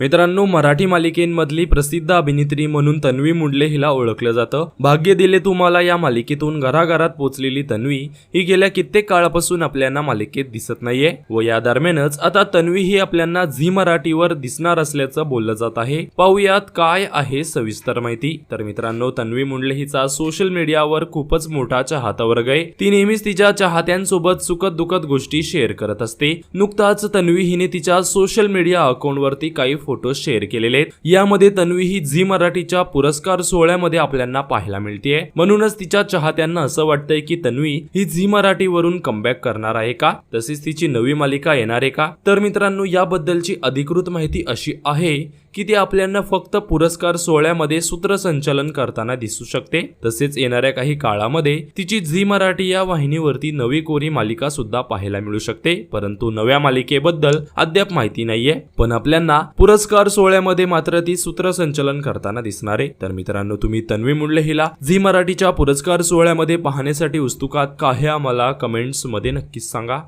मित्रांनो मराठी मालिकेंमधली प्रसिद्ध अभिनेत्री म्हणून तन्वी मुंडले हिला ओळखलं जातं. भाग्य दिले तुम्हाला या मालिकेतून घराघरात पोचलेली तन्वी. ही गेल्या कित्येक काळापासून आपल्याला मालिकेत दिसत नाहीये. व या दरम्यानच आता तन्वी ही आपल्याला झी मराठीवर दिसणार असल्याचं बोललं जात आहे. पाहुयात काय आहे सविस्तर माहिती. तर मित्रांनो तन्वी मुंडले हिचा सोशल मीडियावर खूपच मोठा चाहता वर्ग आहे. ती नेहमीच तिच्या चाहत्यांसोबत सुखद दुखद गोष्टी शेअर करत असते. नुकताच तन्वी हिने तिच्या सोशल मीडिया अकाउंटवरती काही फोटो शेअर केलेले आहेत. यामध्ये तन्वी ही झी मराठीच्या पुरस्कार सोहळ्यामध्ये आपल्याला पाहायला मिळते म्हणूनच तिच्या चाहत्यांना असं वाटतंय की तन्वी ही झी मराठीवरून कमबॅक करणार आहे का? तसेच तिची नवी मालिका येणार आहे का? तर मित्रांनो याबद्दलची अधिकृत माहिती अशी आहे की ती आपल्याला फक्त पुरस्कार सोहळ्यामध्ये सूत्रसंचालन करताना दिसू शकते. तसेच येणाऱ्या काही काळामध्ये तिची झी मराठी या वाहिनीवरती नवी कोरी मालिका सुद्धा पाहायला मिळू शकते. परंतु नव्या मालिकेबद्दल अद्याप माहिती नाहीये. पण आपल्याला पुरस्कार पुरस्कार सोहळ्यामध्ये मात्र ती सूत्रसंचलन करताना दिसणार. आहे तर मित्रांनो तुम्ही तन्वी मुंडले हिला झी मराठीच्या पुरस्कार सोहळ्यामध्ये पाहण्यासाठी उत्सुकात का हे आम्हाला कमेंट्समध्ये नक्कीच सांगा.